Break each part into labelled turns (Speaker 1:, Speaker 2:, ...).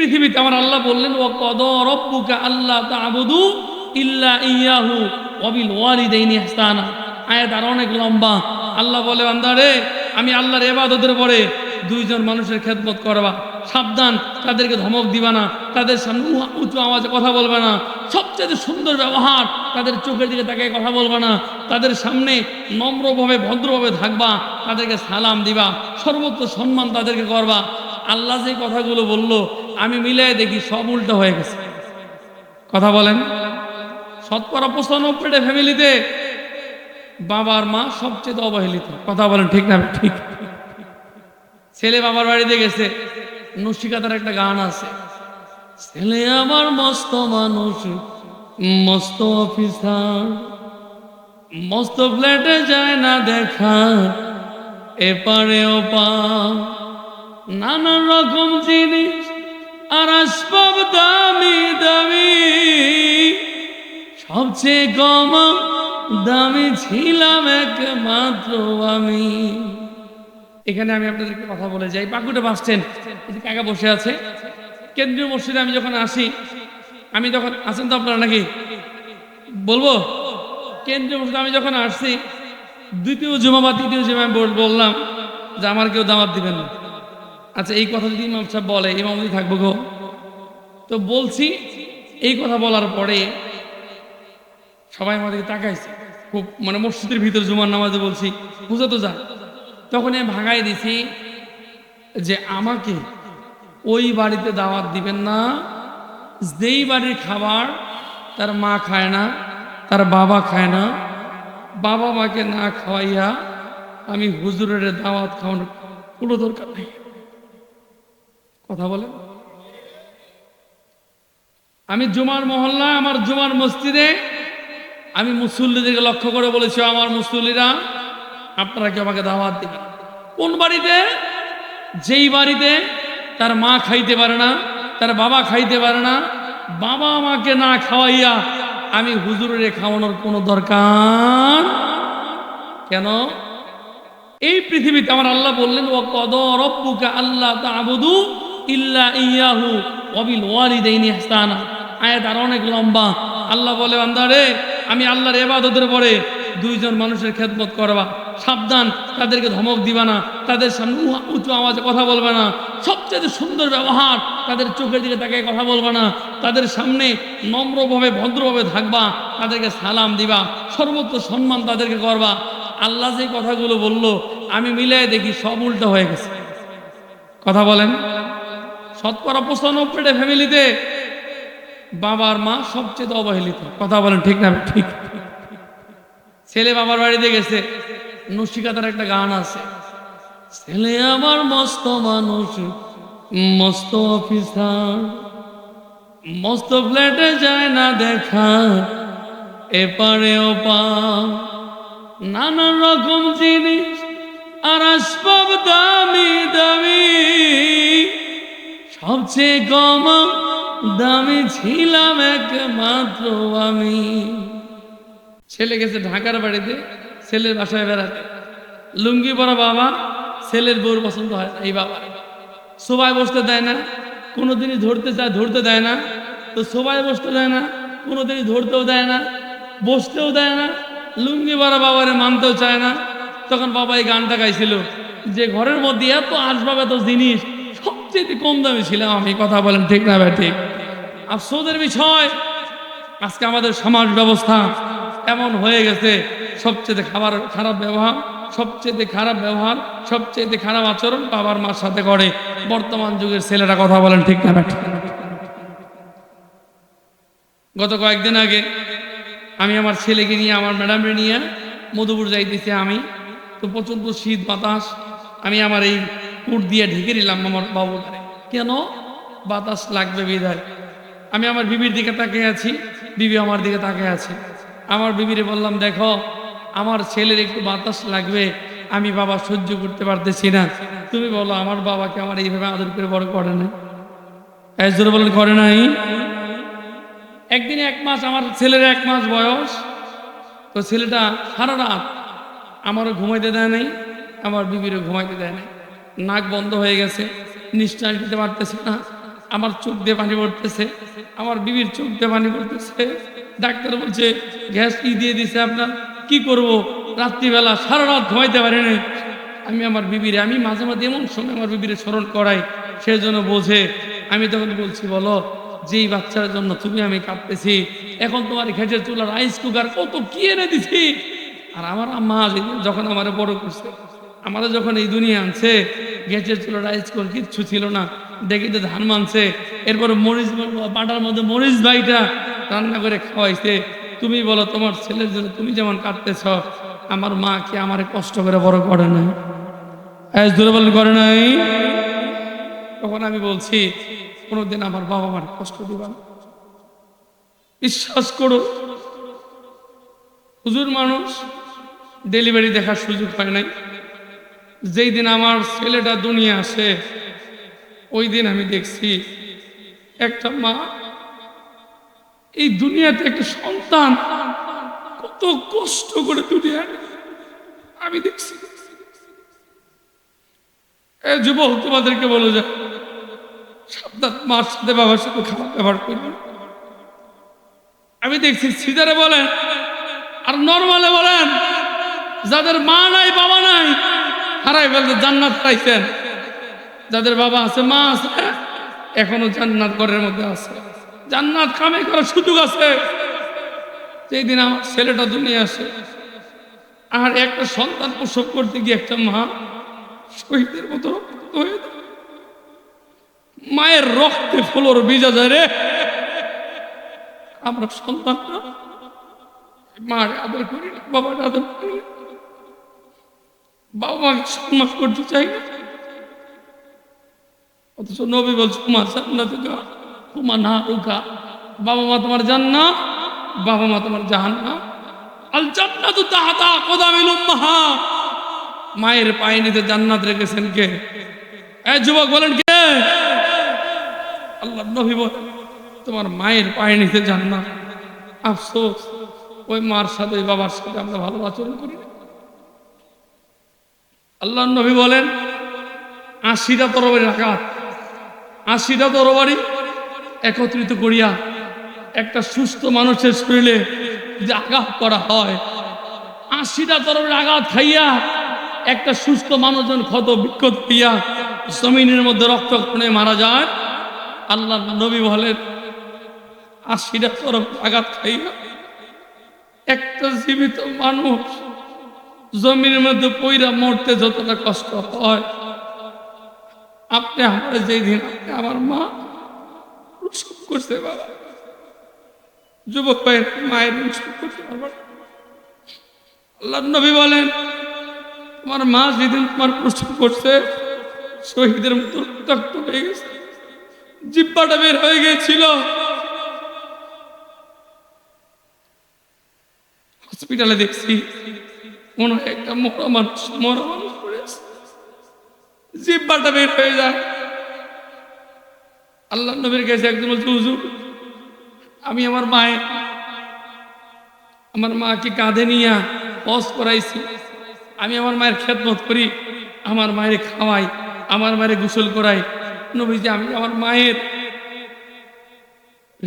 Speaker 1: পৃথিবীতে আমার আল্লাহ বললেন ও কদ রব্বুকা আল্লাহ তাবুদু ইল্লা ইয়াহু অবিল ওয়ালিদাইনি ইহসানা। আয়াত আর অনেক লম্বা। আল্লাহ বলে বান্দারে আমি আল্লাহর এবাদতের পরে দুইজন মানুষের খেদমত করবা। সাবধান, তাদেরকে ধমক দিবা না, তাদের সামনে উঁচু আওয়াজে কথা বলবে না। সবচেয়ে সুন্দর ব্যবহার, তাদের চোখের দিকে তাকে কথা বলবে না। তাদের সামনে নম্রভাবে, ভদ্রভাবে থাকবা, তাদেরকে সালাম দিবা। সর্বোচ্চ সম্মান তাদেরকে করবা। আল্লাহ যে কথাগুলো বলল আমি মিলাই দেখি সব উল্টো হয়ে গেছে। কথা বলেন? শতকরা পঁচানব্বইটা ফ্যামিলিতে বাবার মা সবচেয়ে অবহেলিত। কথা বলেন ঠিক না ঠিক? ছেলে বাবার বাড়িতে গেছে, নসিকাতার একটা গান আছে। ছেলে আমার মস্ত মানুষ, মস্ত অফিসার, মস্ত ফ্ল্যাটে যায় না দেখা, এপারে ওপা নানান রকম জিনিস আর আসবাব দামি দামি। সবচেয়ে কম দামি ছিলাম একমাত্র আমি। এখানে আমি আপনাদেরকে কথা বলে যাই। পাকুটে বাস স্ট্যান্ড একা বসে আছে। কেন্দ্রীয় মসজিদে আমি যখন আসি, আমি যখন, আছেন তো আপনারা নাকি? বলব? কেন্দ্রীয় মসজিদে আমি যখন আসছি, দ্বিতীয় জুমা বা তৃতীয় জুমা আমি বললাম যে আমার কেউ দাওয়াত দিবেন না। আচ্ছা এই কথা যদি ইমাম সাহেব বলে, ইমাম যদি থাকব গো। তো বলছি, এই কথা বলার পরে সবাই আমাদেরকে তাকাইছে। খুব মানে মসজিদের ভিতর জুমার নামাজে বলছি, বুঝে তো যা। তখন আমি ভাঙাই দিছি যে আমাকে ওই বাড়িতে দাওয়াত দিবেন না, যেই বাড়ির খাবার তার মা খায় না, তার বাবা খায় না বাবা মাকে না খাওয়াইয়া আমি হুজুরের দাওয়াত খাওয়ানোর কোনো দরকার নেই। কথা বলেন আমি জুমার মহল্লা আমার জুমার মসজিদে, আমি মুসল্লিদেরকে লক্ষ্য করে বলেছি আমার মুসল্লিরা, আপনারা কি আমাকে দাওয়াত দিবেন? কোন বাড়িতে? যেই বাড়িতে তার মা খাইতে পারে না, তার বাবা খাইতে পারে না, বাবা আমাকে না খাওয়াইয়া আমি হুজুরের খাওয়ানোর কোনো দরকার? কেন? এই পৃথিবীতে আমার আল্লাহ বললেন ও কদ রব্বুকা আল্লাহ তাবুদু ইল্লা ইয়াহু অবিল অনেক লম্বা। আল্লাহ বলে আমি আল্লাহর এবাদতের পরে দুইজন মানুষের খেদমত করবা। সাবধান, তাদেরকে ধমক দিবা না, তাদের সামনে উঁচু আওয়াজে কথা বলবে না। সবচেয়ে সুন্দর ব্যবহার, তাদের চোখের দিকে তাকে কথা বলবে না। তাদের সামনে নম্রভাবে, ভদ্রভাবে থাকবা, তাদেরকে সালাম দিবা, সর্বোচ্চ সম্মান তাদেরকে করবা। আল্লাহ যে কথাগুলো বলল, আমি মিলাই দেখি সব উল্টো হয়ে গেছে। কথা বলেন। শতকরা পঁচানব্বইটা ফ্যামিলিতে বাবার মা সবচেয়ে অবহেলিত। কথা বলেন ঠিক না? ঠিক। ছেলে বাবার বাড়িতে গেছে, নসিকাতার একটা গান আছে। ছেলে আমার মস্ত মানুষ, মস্ত অফিসার, মস্ত ফ্ল্যাটে যায় না দেখা, এপারে ওপা নানান রকম জিনিস, আর আসবাব দামি দামি। সবচেয়ে কম দামি ছিলাম একমাত্র আমি। ছেলে গেছে ঢাকার বাড়িতে, ছেলের বাসায় বেড়াতে। লুঙ্গি পরা বাবা, ছেলের বউর পছন্দ হয় এই বাবা। সবাই বসতে দেয় না, কোনোদিনই ধরতে চায়, ধরতে দেয় না। তো সবাই বসতে দেয় না, কোনোদিনই ধরতেও দেয় না, বসতেও দেয় না, লুঙ্গি পরা বাবারে মানতেও চায় না। তখন বাবা এই গানটা গাইছিল যে, ঘরের মধ্যে এত আসবাব, এত জিনিস সবচেয়ে কম দামি ছিলাম আমি কথা বলেন, ঠিক না ভাই, ঠিক? আফসোদের বিষয়, আজকে আমাদের সমাজ ব্যবস্থা এমন হয়ে গেছে সবচেয়ে খাবার খারাপ ব্যবহার সবচেয়ে খারাপ ব্যবহার সবচেয়ে খারাপ আচরণ বাবার মার সাথে করে। বর্তমান যুগের ছেলেরা কথা বলেন, ঠিক না ঠিক? গত কয়েকদিন আগে আমি আমার ছেলেকে নিয়ে, আমার ম্যাডামকে নিয়ে মধুপুর যাইতেছি আমি। তো প্রচণ্ড শীত বাতাস, আমি আমার এই কুট দিয়ে ঢেকে নিলাম আমার বাবুর কেন? বাতাস লাগবে বিধায় আমি আমার বিবির দিকে তাকিয়ে আছি, বিবি আমার দিকে তাকিয়ে আছে। আমার বিবিরে বললাম, দেখো, আমার ছেলের একটু বাতাস লাগবে, আমি বাবা সহ্য করতে পারতেছি না। তুমি বলো, আমার বাবাকে আমার এইভাবে আদর করে বড় করে না জোরে বলেন, করে নাই। একদিন এক মাস, আমার ছেলের এক মাস বয়স। তো ছেলেটা সারা রাত আমারও ঘুমাইতে দেয় নাই, আমার বিবিরও ঘুমাইতে দেয় নাই। নাক বন্ধ হয়ে গেছে, নিঃশ্বাস দিতে পারতেছে না, আমার চোখ দিয়ে পানি পড়তেছে, আমার বিবির চোখ দিয়ে পানি পড়তেছে। ডাক্তার বলছে, গ্যাস কি দিয়ে দিছে আপনার? কি করব? রাত্রিবেলা সারা রাত ঘুমাইতে পারি না। আমি আমার বিবিরে, আমি মাঝে মাঝে এমন সময় আমার বিবিরে স্মরণ করাই, সে জন্য বোঝে। আমি তখন বলছি, বলো, যেই বাচ্চার জন্য তুমি আমি কাঁদতেছি, এখন তোমার ঘেটের চুলা রাইস কুকার কত কি এনে দিছি? আর আমার আম্মা যখন আমার বড় করছে আমাদের যখন এই দুনিয়া আনছে, গ্যাসের ছিল, রাইস কুকার কিচ্ছু ছিল না। দেখিতে ধান মানছে। এরপর মরিচ পাটার মধ্যে মরিচ ভাইটা রান্না করে খাওয়াইছে। তুমি বলো, তোমার ছেলের জন্য তুমি যেমন কাটতেছ, আমার মা কি আমারে কষ্ট করে বড় করে নাই? দুর্বল করে নাই? তখন আমি বলছি, কোনোদিন আমার বাবা মার কষ্ট দিবা বিশ্বাস করো, হুজুর মানুষ ডেলিভারি দেখার সুযোগ হয় নাই। যেই দিন আমার ছেলেটা দুনিয়া আসে ওই দিন আমি দেখছি একটা মা, এই দুনিয়াতে একটা সন্তান কত কষ্ট করে দুনিয়া আমি দেখছি। এ যুবক, তোমাদেরকে বলো যায় সাবধান, মার সাথে বাবার সাথে খারাপ ব্যবহার করবে আমি দেখছি, সিজারে বলেন আর নর্মালে বলেন, যাদের মা নাই, বাবা নাই হারাই ফেলতে জান্নাত পাইছেন। যাদের বাবা আছে, মা আছে, এখনও জান্নাত ঘরের মধ্যে আছে। জান্নাত কামে করার সুযোগ আছে। যেই দিন আমার ছেলেটা দুনিয়া আসে, আর একটা সন্তান প্রসব করতে গিয়ে একটা মা শহীদের মতো রক্ত হয়ে মায়ের রক্তে ফলোর ভিজা যায় রে। আমরা সন্তানরা মার আদর করি বাবার আদর করি করতে চাই অথচ নবী বলছে জান্নাতে না বাবা মা তোমার বাবা মা তোমার জাহান্না আল জান্নাতু তাহাতা মায়ের পায়ে নিতে জান্নাত রেখেছেন কে? এ যুবক বলেন কে? আল্লাহ নবী বল তোমার মায়ের পায়ে নিতে জান্নাত। আফসোস, ওই মার সাথে বাবার সাথে আমরা ভালো আচরণ করি না। আল্লাহ নবী বলেন, আশিটা তরবারি আঘাত আশিটা তরবারি একত্রিত করিয়া একটা সুস্থ মানুষের শরীরে যদি আঘাত করা হয়, আশিটা তরবারি আঘাত খাইয়া একটা সুস্থ মানুষজন ক্ষত বিক্ষত হইয়া জমিনের মধ্যে রক্তক্ষণে মারা যায় আল্লাহ নবী বলেন, আশিটা তরফ আঘাত খাইয়া একটা জীবিত মানুষ জমির মধ্যে পইরা মরতে যতটা কষ্ট হয়। আপনি আমার যেই দিন আপনি আমার মা প্রসব করছে বাবা যুবক ভাইয়ের মায়ের করতে পারবে না। আল্লাহ নবী বলেন, তোমার মা যেদিন তোমার প্রসব করছে, শহীদের মতো রক্তাক্ত হয়ে গেছে। জিব্বাটা বের হয়ে গিয়েছিল। হসপিটালে দেখছি মনে হয় একটা মরা মানুষ মরা মানুষ পড়েছে। জিব্বাটা বের হয়ে যায়। আল্লাহ নবীর কাছে একদম বলছে, হুজুর, আমি আমার মায়ে আমার মাকে কাঁধে নিয়ে হজ করাইছি। আমি আমার মায়ের খেদমত করি, আমার মায়ের খাওয়াই, আমার মায়ের গোসল করাই। নবীজি, আমি আমার মায়ের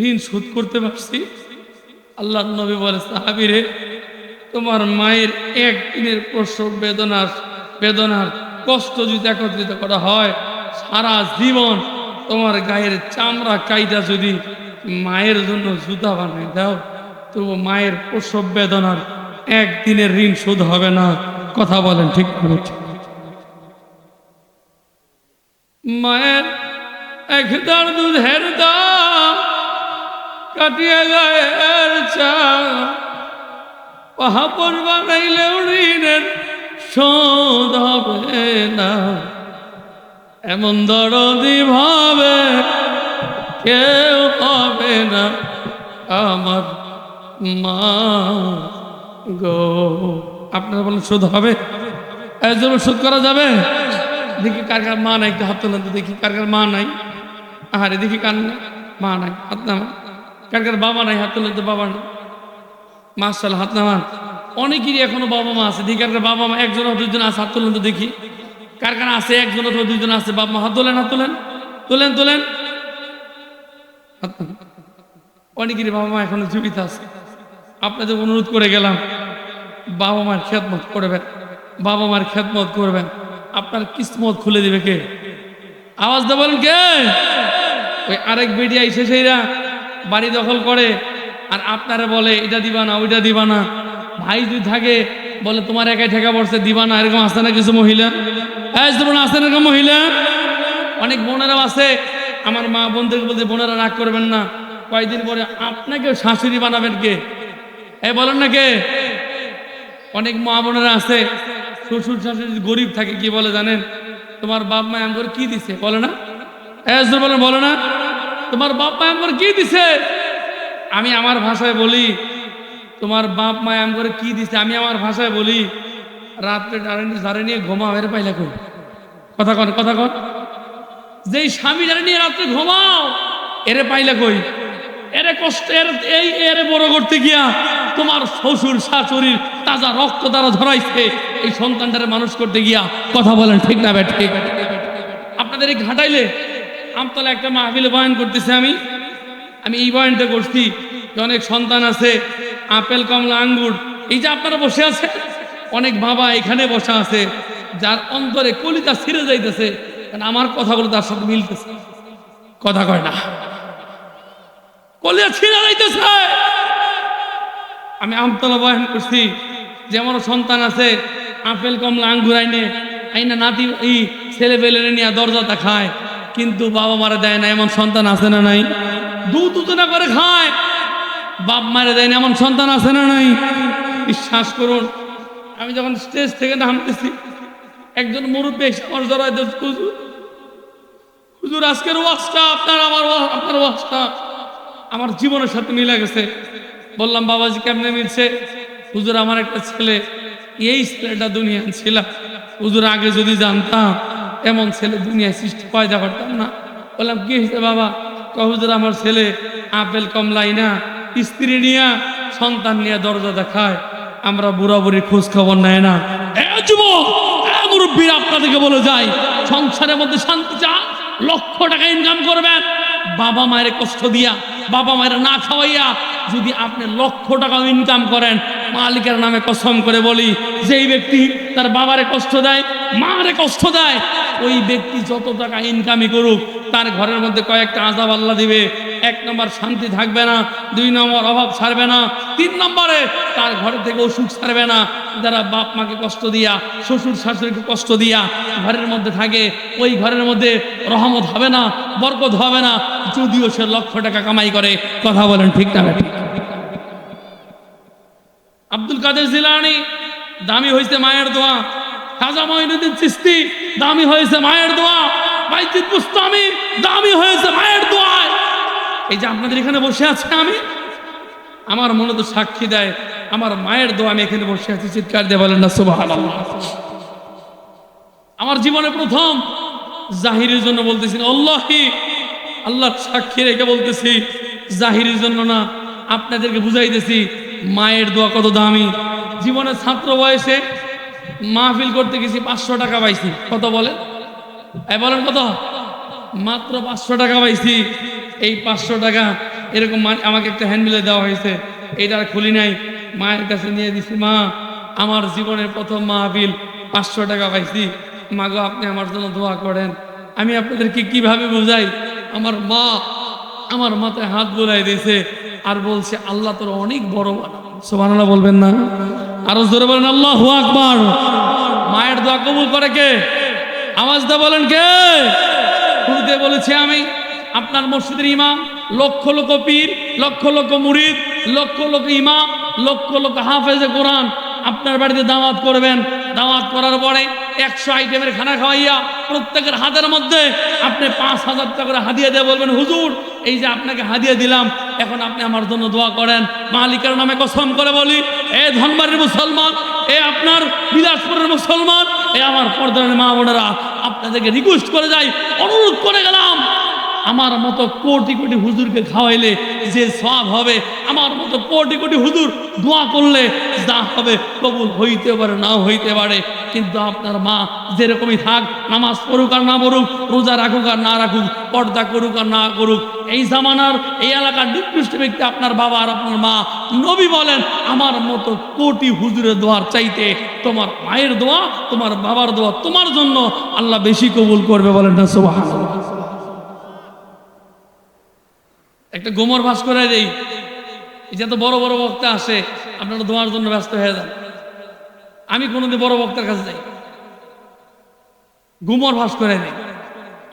Speaker 1: ঋণ শোধ করতে পারছি? আল্লাহ নবী বলে সাহাবিরে তোমার মায়ের একদিনের প্রসব বেদনার বেদনার কষ্ট যদি একত্রিত করা হয়, সারা জীবন তোমার গায়ের চামড়া কাইটা যদি মায়ের জন্য জুতা বানাই দাও, তবু মায়ের প্রসব বেদনার একদিনের ঋণ শোধ হবে না। কথা বলেন ঠিক মায়ের একদার দুধের দাম কাটিয়ে গায়ের চা পাহাপর বানাইলেও ঋণের শোধ হবে না। এমন দরদি ভাবে কেউ হবে না আমার মা গো। আপনারা বলেন, শোধ হবে? একজন শোধ করা যাবে? দেখি কার কার মা নাই, একটু হাত তোলেন দেখি কার কার মা নাই। আহারে, দেখি কার না মা নাই, হাত নামান। কার কার বাবা নাই, হাত তোলেন তো বাবা নাই। মার্শাল হাত নামান। অনেকেরই এখনও বাবা মা আছে। দিকার কার কার বাবা মা একজন দুজন আছে, হাত তোলেন তো দেখি। কার কার আছে একজন অথবা দুজন আছে, বাবা মা হাত তোলেন হাত তোলেন। তোলেন তোলেন। অনেকেরই বাবা মা এখনও জীবিত আছে। আপনাদের অনুরোধ করে গেলাম, বাবা মার খেদমত করবেন। বাবা মার খেদমত করবেন। আপনার কিসমত খুলে দিবে কে? আওয়াজ দেবেন কে? ওই আরেক বেটি আইসে সেইরা বাড়ি দখল করে। আর আপনারা বলে, এটা দিবা না, ওইটা দিবা না। ভাই যদি থাকে, বলে, তোমার একাই ঠেকা পড়ছে, দিবা না। এরকম আসতে না কিছু মহিলা? আছে না এরকম মহিলা? অনেক বোনেরাও আছে। আমার মা বোনদেরকে বলতে বোনেরা রাগ করবেন না। কয়েকদিন পরে আপনাকে শাশুড়ি বানাবেন কে? এই বলেন না কে? অনেক মা বোনেরা আছে, শ্বশুর শাশুড়ি গরিব থাকে, কি বলে জানেন? তোমার বাপ মা আমার কি দিছে? বলে না? বলে বলে না? তোমার বাপ মা আমার কি দিছে? আমি আমার ভাষায় বলি, তোমার বাপ মা আম করে কি দিছে, আমি আমার ভাষায় বলি, রাত্রে ডারে- ধারে নিয়ে ঘুমাও এর পাইলে কই? কথা কন কথা কন। যেই স্বামী যারা নিয়ে রাত্রে ঘুমাও, এরে পাইলে কই? এরে কষ্ট, এর, এই, এরে বড় করতে গিয়া তোমার শ্বশুর শাশুড়ির তাজা রক্ত দ্বারা ধরাইছে এই সন্তানটারে মানুষ করতে গিয়া কথা বলেন, ঠিক না ব্যাট ঠিক? আপনাদের এই ঘাটাইলে আমতলা একটা মাহফিলে বয়ান করতেছি আমি। আমি এই বয়ানটা করছি যে অনেক সন্তান আছে, আপেল, কমলা, আঙ্গুর, এই যে আপনারা বসে আছে অনেক বাবা এখানে বসে আছে, যার অন্তরে কলিতা ছিঁড়ে যাইতেছে, কারণ আমার কথাগুলো তার সাথে মিলতেছে। কথা কয় না। কলিতা ছিঁড়ে যাইতেছে। আমি আমতলা বয়ান করছি যেমন সন্তান আছে, আপেল, কমলা, আঙ্গুর আইনে, আইনা নাতি, এই ছেলে পেলে নিয়ে দরজাটা খায় কিন্তু বাবা মারা দেয় না, এমন সন্তান আছে না নাই? দুধ উতনা করে খায়। বাপ মারা দেয় না, এমন সন্তান আছে না নাই? বিশ্বাস করুন, আমি যখন স্টেজ থেকে নামতেছি, একজন মুরব্বী এসে আমার জড়ায় হুজুর হুজুর, আজকের ওয়াজটা আপনার, আমার আপনার ওয়াজটা আমার জীবনের সাথে মিলে গেছে। বললাম, বাবাজি, কেমনে মিলছে? হুজুর, আমার একটা ছেলে, এই ছেলেটা দুনিয়া ছিল। হুজুর, আগে যদি জানতাম, এমন ছেলে দুনিয়ায় সৃষ্টি পয়দা করতাম না। বললাম, কি হয়েছে বাবা? ক আমার ছেলে আপেল কমলাই না, স্ত্রী নিয়া, সন্তান নিয়ে দরজা দেখায়, আমরা বুড়া বুড়ি খোঁজ খবর নেয় না। মুরব্বীর আপনাদেরকে বলে যাই, সংসারের মধ্যে শান্তি চান, লক্ষ টাকা ইনকাম করবেন, বাবা মায়ের কষ্ট দিয়া, বাবা মায়ের না খাওয়াইয়া, যদি আপনি লক্ষ টাকা ইনকাম করেন, মালিকের নামে কসম করে বলি, যেই ব্যক্তি তার বাবারে কষ্ট দেয়, মারে কষ্ট দেয়, ওই ব্যক্তি যত টাকা ইনকামই করুক তার ঘরের মধ্যে কয়েকটা আজাব আল্লাহ দিবে। এক নম্বর শান্তি থাকবে না, দুই নম্বর অভাব ছাড়বে না, তিন নম্বরে তার ঘরে থেকে অসুখ ছাড়বে না। যারা বাপ মাকে কষ্ট দিয়া, শ্বশুর শাশুড়িকে কষ্ট দিয়া ঘরের মধ্যে থাকে, ওই ঘরের মধ্যে রহমত হবে না, বরকত হবে না, যদিও সে লক্ষ টাকা কামাই করে। কথা বলেন ঠিক না আব্দুল কাদের জিলানি, দামি হয়েছে মায়ের দোয়া। খাজা মঈনুদ্দিন চিস্তি দামি হয়েছে মায়ের দোয়া। বাইজিদ বুস্তামি দামি হয়েছে মায়ের দোয়ায়। এই যে আপনাদের এখানে বসে আছে আমি, আমার মনে তো সাক্ষী দেয়, আমার মায়ের দোয়া আমি এখানে বসে আছি, চিৎকার দিয়ে বলেন না, সুবহানাল্লাহ। আমার জীবনে প্রথম জাহিরের জন্য বলতেছি না, আল্লাহি, আল্লাহর সাক্ষী রেখে বলতেছি, জাহিরের জন্য না, আপনাদেরকে বুঝাইতেছি, মায়ের দোয়া কত দামি। জীবনের ছাত্র বয়সে মাহফিল করতে গেছি পাঁচশো টাকা পাইছি, কত এই বলেন কত? মাত্র পাঁচশো টাকা পাইছি। এই পাঁচশো টাকা এরকম আমাকে একটা হ্যান্ডবিলে দেওয়া হয়েছে। আর খুলি নাই। মায়ের কাছে নিয়ে দিছি, মা, আমার জীবনের প্রথম মাহফিল, পাঁচশো টাকা পাইছি। মা গো, আপনি আমার জন্য দোয়া করেন। আমি আপনাদেরকে কীভাবে বোঝাই? আমার মা আমার মাথায় হাত বোলাই দিয়েছে আর বলছে, আল্লাহ তোর অনেক বড় সোমানাল্লাহ বলবেন না? আরও জোরে বলেন, আল্লাহ আকবার। মায়ের দোয়া কবুল করে কে? আওয়াজ দা বলেন কে? শুরুতে বলেছি আমি, আপনার মসজিদের ইমাম, লক্ষ লক্ষ পীর, লক্ষ লক্ষ মুরিদ, লক্ষ লক্ষ ইমাম, লক্ষ লক্ষ হাফেজে কোরআন। আপনার বাড়িতে দাওয়াত করবেন। দাওয়াত করার পরে একশো আইটেমের খানা খাওয়াইয়া প্রত্যেকের হাতের মধ্যে আপনি পাঁচ হাজার টাকা করে হাদিয়া দিয়ে বলবেন, হুজুর, এই যে আপনাকে হাদিয়া দিলাম, এখন আপনি আমার জন্য দোয়া করেন। মালিকের নামে কসম করে বলি, এ ধনবাড়ির মুসলমান এ আপনার বিলাসপুরের মুসলমান, এ আমার পর্দার মা বোনেরা আপনাদেরকে রিকোয়েস্ট করে যাই, অনুরোধ করে গেলাম। আমার মতো কোটি কোটি হুজুরকে খাওয়াইলে যে সব হবে, আমার মতো কোটি কোটি হুজুর দোয়া করলে যা হবে কবুল হইতে পারে, নাও হইতে পারে। কিন্তু আপনার মা যেরকমই থাক, নামাজ পড়ুক আর না পড়ুক, রোজা রাখুক আর না রাখুক, পর্দা করুক আর না করুক, এই জামানার, এই এলাকার নিকৃষ্ট ব্যক্তি আপনার বাবা আর আপনার মা, নবী বলেন, আমার মতো কোটি হুজুরের দোয়ার চাইতে তোমার মায়ের দোয়া, তোমার বাবার দোয়া, তোমার জন্য আল্লাহ বেশি কবুল করবে বলেন না সোবাহ একটা গোমর ভাস করে দেই। এই যে এত বড় বড় বক্তা আসে আপনারা দোয়ার জন্য ব্যস্ত হয়ে যান। আমি কোনোদিন বড় বক্তার কাছে যাই। গুমর ভাস করে দেই।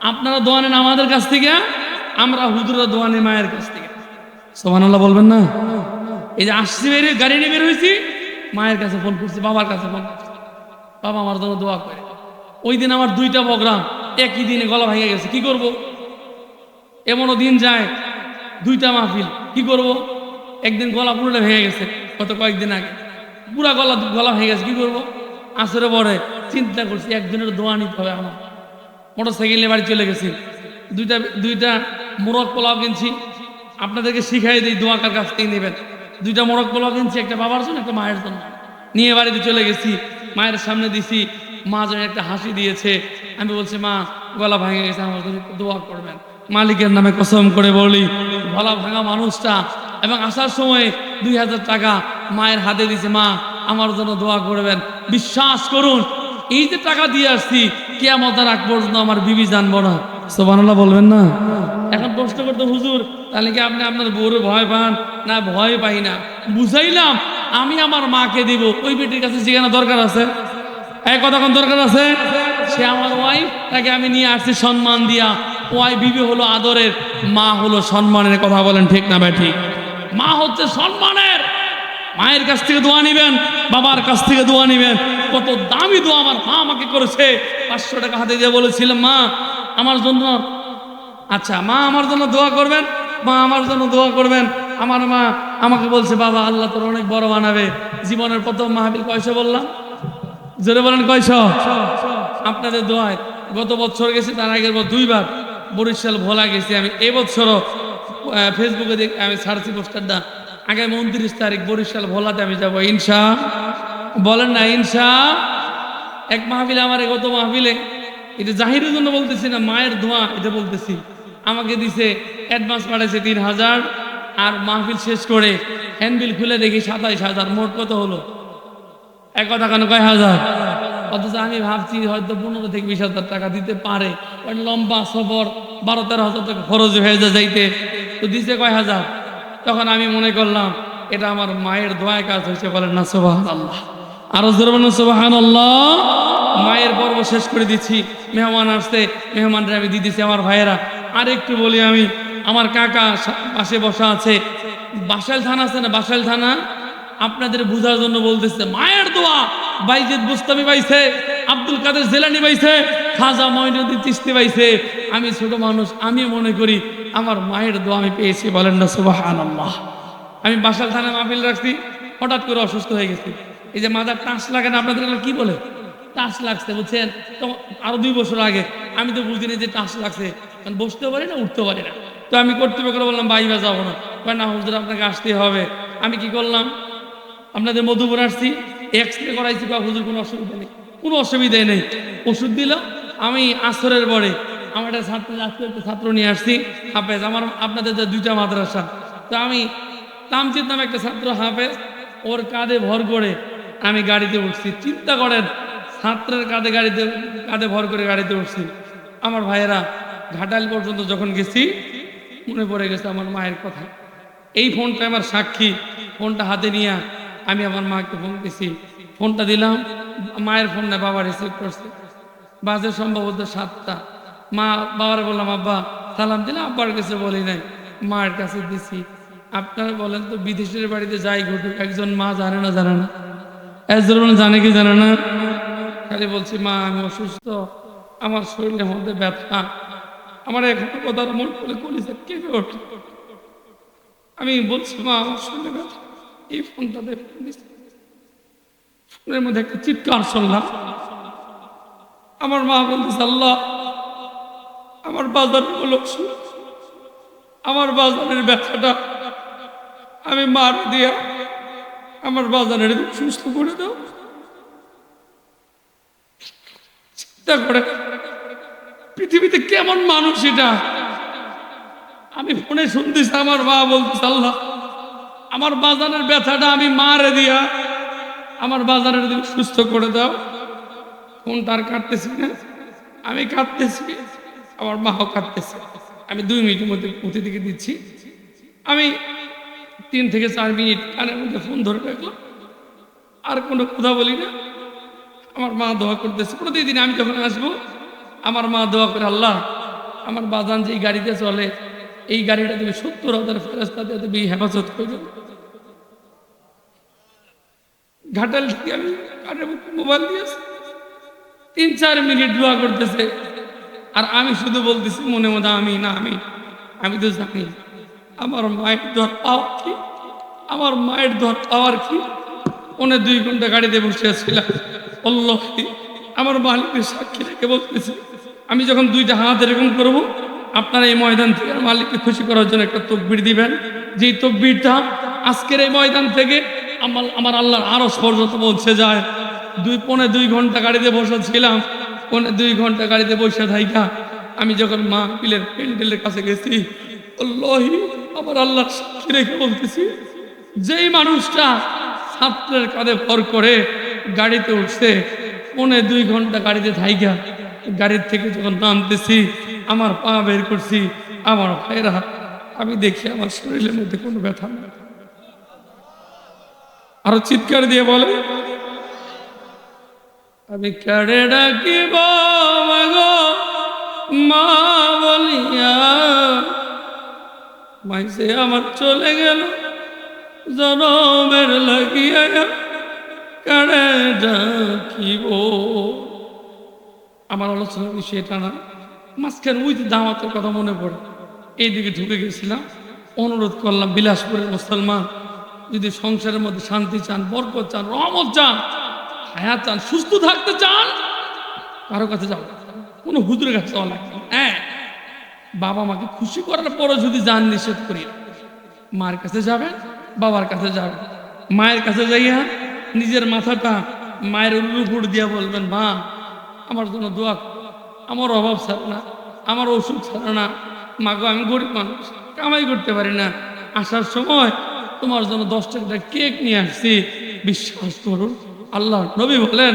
Speaker 1: আপনারা দোয়া নেন আমাদের কাছ থেকে, আমরা হুজুরা দোয়া নেই মায়ের কাছ থেকে। সোমান আল্লাহ বলবেন না? এই যে আসছি বের গাড়ি নিয়ে বের হয়েছি, মায়ের কাছে ফোন করছি, বাবার কাছে ফোন করছি। বাবা আমার জন্য দোয়া করে। ওই দিন আমার দুইটা প্রোগ্রাম, একই দিনে গলা ভেঙে গেছে, কি করব? এমনও দিন যায় দুইটা মাহফিল, কি করব? একদিন গলা পুরোটা ভেঙে গেছে, গত কয়েকদিন আগে। পুরা গলা গলা ভেঙে গেছে, কি করব? আসরে পরে চিন্তা করছি, একজনের দোয়া নিতে হবে আমার। মোটর সাইকেল বাড়ি চলে গেছি। দুইটা দুইটা মোরগ পোলাও কিনছি। আপনাদেরকে শিখাই দিই দোয়াকার কাছ থেকে নেবেন। দুইটা মোরগ পোলাও কিনছি, একটা বাবার জন্য, একটা মায়ের জন্য। নিয়ে বাড়িতে চলে গেছি, মায়ের সামনে দিছি, মা যেন একটা হাসি দিয়েছে। আমি বলছি, মা, গলা ভেঙে গেছে, আমার দোয়া করবেন। মালিকের নামে কসম করে বলি, গলা ভাঙা মানুষটা। এবং আসার সময় দুই হাজার টাকা মায়ের হাতে দিছে মা, আমার জন্য দোয়া করবেন। বিশ্বাস করুন, এই যে টাকা দিয়ে আসছি, কেয়ামতের আগ পর্যন্ত আমার বিবি জানব না সোবানাল্লাহ বলবেন না? এখন প্রশ্ন করতে হুজুর, তাহলে কি আপনি আপনার বউরে ভয় পান? না, ভয় পাই না। বুঝাইলাম, আমি আমার মাকে দিব। ওই বেটির কাছে যেখানে দরকার আছে। এক কথা দরকার আছে? সে আমার ওয়াইফ তাকে আমি নিয়ে আসছি সম্মান দিয়া। ওয়াই বিবি হলো আদরের, মা হলো সম্মানের কথা বলেন ঠিক না ভাই ঠিক? মা হচ্ছে সম্মানের। মায়ের কাছ থেকে দোয়া নিবেন, বাবার কাছ থেকে দোয়া নিবেন। কত দামি দোয়া আমার মা আমাকে করেছে। পাঁচশো টাকা হাতে দিয়ে বলেছিলাম, মা, আমার জন্য আচ্ছা মা আমার জন্য দোয়া করবেন? মা আমার জন্য দোয়া করবেন? আমার মা আমাকে বলছে, বাবা, আল্লাহ তোর অনেক বড় বানাবে। জীবনের প্রথম মাহবিল কয়শো বললাম? জোরে বলেন কয়শো? আপনাদের দোয়ায় গত বছর গেছে, তার আগের দুইবার। বরিশাল ভোলা গেছি আমি। এই বছরও আহ, ফেসবুকে দেখ আমি ছাড়ছি পোস্টারটা আগামী উনত্রিশ তারিখ বরিশাল ভোলাতে আমি যাব ইনশা। বলেন না ইনশা। এক মাহফিলে আমার গত মাহফিলে। এটা জাহিরের জন্য বলতেছি না মায়ের ধোঁয়া এটা বলতেছি। আমাকে দিছে অ্যাডভান্স পাঠাইছে তিন হাজার। আর মাহফিল শেষ করে হ্যান্ডবিল খুলে দেখি সাতাইশ হাজার মোট কত হলো? এক কথা কেন কয় হাজার? অথচ আমি ভাবছি হয়তো পনেরো থেকে বিশ হাজার টাকা দিতে পারে। লম্বা সফর বারো তেরো হাজার টাকা খরচ হয়ে যায় যাইতে। তো দিছে কয় হাজার? তখন আমি মনে করলাম, এটা আমার মায়ের দোয়ায় কাজ হয়েছে বলেন না সোবাহ আল্লাহ আরও জোরে সোবাহান আল্লাহ মায়ের পর্ব শেষ করে দিচ্ছি। মেহমান আসতে মেহমানরা আমি দিচ্ছি আমার ভাইয়েরা। আর একটু বলি আমি, আমার কাকা পাশে বসা আছে। বাসাইল থানা আছে না, বাসাইল থানা? আপনাদের বোঝার জন্য বলতেছে, মায়ের দোয়া, বাইজেদ বুস্তামি পাইছে, আব্দুল কাদের জেলানি পাইছে। খাজা মঈনুদ্দিন চিস্তি পাইছে, আমি ছোট মানুষ, আমি মনে করি আমার মায়ের দোয়া আমি পেয়েছি, বলেন না সুবাহান আল্লাহ আমি বাসাল থানায় মাহফিল রাখছি, হঠাৎ করে অসুস্থ হয়ে গেছি। এই যে মাথার টাঁস লাগে না, আপনাদের কি বলে? টাঁস লাগছে, বুঝছেন? তো আরও দুই বছর আগে, আমি তো বুঝিনি যে টাঁস লাগছে, কারণ বসতেও পারি না, উঠতেও পারি না। তো আমি কর্তৃপক্ষ বললাম বাইবা যাব না। কয়, না, হুজুর, আপনাকে আসতেই হবে। আমি কি করলাম, আপনাদের মধুপুর আসছি এক্স রে করাইছি বা হুজুর, কোনো অসুবিধা নেই। কোনো অসুবিধাই নেই। ওষুধ দিল আমি আসরের পরে আমার একটা ছাত্র আজকে একটা ছাত্র নিয়ে আসছি, হাফেজ। আমার আপনাদের যে দুইটা মাদ্রাসা, তো আমি তামচিত নামে একটা ছাত্র, হাফেজ, ওর কাঁধে ভর করে আমি গাড়িতে উঠছি। চিন্তা করেন, ছাত্রের কাঁধে গাড়িতে কাঁধে ভর করে গাড়িতে উঠছি। আমার ভাইয়েরা, ঘাটাল পর্যন্ত যখন গেছি, মনে পড়ে গেছে আমার মায়ের কথা। এই ফোনটা আমার সাক্ষী। ফোনটা হাতে নিয়ে আমি আমার মাকে ফোন দিছি। ফোনটা দিলাম, মায়ের ফোন না বাবা রিসিভ করছে। বাজে সম্ভবত সাতটা। মা বাবার বললাম, আব্বা, সালাম দিলে আব্বার কাছে বলি নাই। মায়ের কাছে দিছি। আপনারা বলেন তো, বিদেশের বাড়িতে যাই ঘটুক, একজন মা জানে না জানে না। একজন জানে কি জানে না? খালি বলছি, মা, আমি অসুস্থ। আমার শরীরের মধ্যে ব্যথা। আমার এখন কথা মন করে কলিছে কেঁপে ওঠে। আমি বলছি, মা, আমার শরীরে ব্যথা। এই ফোনটাতে ফোন ফোনের মধ্যে একটা চিৎকার শুনলাম। আমার মা বলতেছে, আল্লাহ, আমার বাজার হলো আমার বাজারের ব্যথাটা আমি মার দিয়া আমার বাজানের সুস্থ করে দাও চিন্তা করে, পৃথিবীতে কেমন মানুষ এটা? আমি ফোনে শুনতেছি, আমার মা বলতেছে, আল্লাহ, আমার বাজানের ব্যথাটা আমি মারে দিয়া আমার বাজারের দিন সুস্থ করে দাও। ফোনটা আর কাটতেছি না। আমি কাঁদতেছি, আমার মাও কাঁদতেছে। আমি দুই মিনিটের মধ্যে প্রতিদিকে দিচ্ছি। আমি তিন থেকে চার মিনিট কানের মধ্যে ফোন ধরে রাখলাম। আর কোনো কথা বলি না। আমার মা দোয়া করতেছে, প্রতিদিন আমি যখন আসব, আমার মা দোয়া করে, আল্লাহ, আমার বাজান যে গাড়িতে চলে, এই গাড়িটা তুমি সত্তর হাজার ফেরস্তা দিয়ে তুমি হেফাজত করো ঘাটাল থেকে আমি মোবাইল দিয়েছি তিন চার মিনিট দোয়া করতেছে। আর আমি শুধু বলতেছি, মনে মনে আমি না, আমি আমি তো জানি, আমার মায়ের ধর পাওয়া কি? আমার মায়ের ধর পাওয়ার কি? পনে দুই ঘণ্টা গাড়িতে বসে ছিলাম অল্লাহ আমার মালিকের সাক্ষী রেখে বলতেছি, আমি যখন দুইটা হাত এরকম করব, আপনারা এই ময়দান থেকে মালিককে খুশি করার জন্য একটা তকবির দিবেন। যেই তকবিরটা আজকের এই ময়দান থেকে আমার আমার আল্লাহর আরও পর্যন্ত পৌঁছে যায়। দুই পনে দুই ঘণ্টা গাড়িতে বসে ছিলাম পনে দুই ঘণ্টা গাড়িতে বসে থাইকা। আমি যখন মা পিলের প্যান্ডেলের কাছে গেছি, আল্লাহি, আমার আল্লাহ সাক্ষী রেখে বলতেছি, যেই মানুষটা ছাত্রের কাঁধে ভর করে গাড়িতে উঠছে, পনে দুই ঘণ্টা গাড়িতে থাইকা, গাড়ির থেকে যখন নামতেছি, আমার পা বের করছি, আমার ভাইরা আমি দেখি আমার শরীরের মধ্যে কোনো ব্যথা নেই। আরও চিৎকার দিয়ে বলে আমি কারে ডাকিব, মাগো? মা বলিয়া, মাইসে আমার চলে গেল, জনমের লাগিয়া কারে ডাকিব? আমার আলোচনার বিষয় এটা না? মাঝখানে ওই যে দাওয়াতের কথা মনে পড়ে। এইদিকে ঢুকে গেছিলাম, অনুরোধ করলাম, বিলাসপুরের মুসলমান, যদি সংসারের মধ্যে শান্তি চান, বরকত চান, রহমত চান হায়াত চান, সুস্থ থাকতে চান, কারও কাছে যাও কোনো হুজুরের কাছে যাওয়া লাগবে হ্যাঁ বাবা মাকে খুশি করার পরও যদি যান, নিষেধ করি মার কাছে যাবেন, বাবার কাছে যাবেন। মায়ের কাছে যাইয়া নিজের মাথাটা মায়ের উল্লুপুর দিয়া বলবেন, মা, আমার জন্য দোয়া আমার অভাব ছাড়ে না, আমার ওষুধ ছাড়ে না। মাগো, আমি গরিব মানুষ, কামাই করতে পারি না। আসার সময় তোমার জন্য দশ টাকা কেক নিয়ে আসছি। বিশ্বাস করুন আল্লাহ নবী বলেন,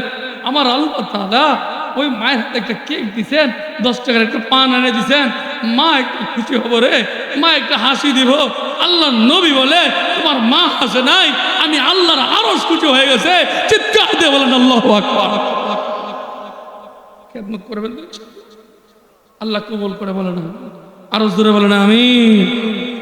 Speaker 1: আমার আল্লাহ তাআলা ওই মায়ের হাতে একটা কেক দিছেন, দশ টাকার একটা পান এনে দিছেন। মা একটু খুশি হব রে, মা একটা হাসি দিব। আল্লাহ নবী বলে, তোমার মা হাসে নাই, আমি আল্লাহর আরও খুশি হয়ে গেছে। চিৎকার দিয়ে বলেন, আল্লাহ করবেন? আল্লাহ কবল করে বলে না আরও জোরে বলে না আমি